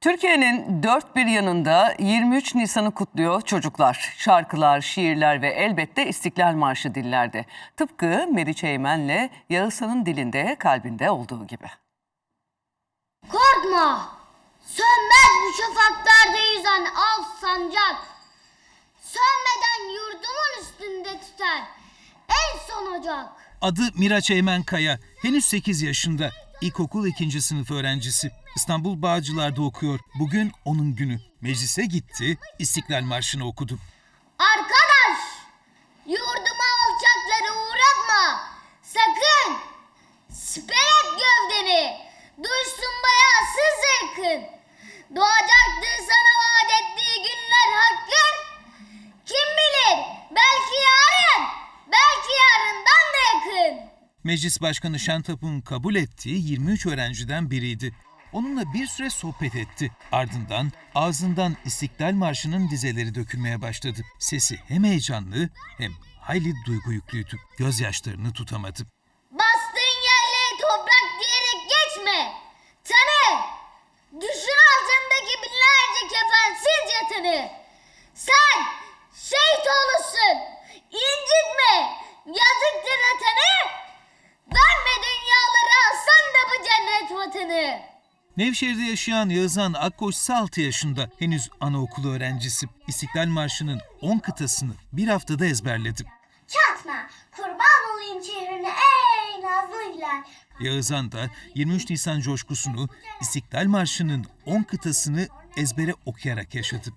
Türkiye'nin dört bir yanında 23 Nisan'ı kutluyor çocuklar. Şarkılar, şiirler ve elbette İstiklal Marşı dillerde. Tıpkı Meriç Eymen'le Yağızhan'ın dilinde, kalbinde olduğu gibi. Korkma! Sönmez bu şafaklarda yüzen al sancak. Sönmeden yurdumun üstünde tüter en son ocak. Adı Miraç Eymen Kaya. Henüz 8 yaşında. İlkokul 2. sınıf öğrencisi. İstanbul Bağcılar'da okuyor. Bugün onun günü. Meclise gitti, İstiklal Marşı'nı okudu. Arkadaş! Yurduma alçakları uğratma! Sakın! Siper et gövdeni! Duysun bayağısız yakın! Doğacaktır sana Meclis Başkanı Şentap'ın kabul ettiği 23 öğrenciden biriydi. Onunla bir süre sohbet etti. Ardından ağzından İstiklal Marşı'nın dizeleri dökülmeye başladı. Sesi hem heyecanlı hem hayli duygu yüklüydü. Gözyaşlarını tutamadı. Bastığın yerleri toprak diyerek geçme. Tanı. Düşün altındaki binlerce kefensiz yatanı. Sen şehit olursun. İncitme. Vatanı. Nevşehir'de yaşayan Yağızhan Akkoç ise 6 yaşında. Henüz anaokulu öğrencisi. İstiklal Marşı'nın 10 kıtasını bir haftada ezberledi. Çatma. Kurban olayım çehrine ey nazlı hilal. Yağızhan da 23 Nisan coşkusunu İstiklal Marşı'nın 10 kıtasını ezbere okuyarak yaşadı.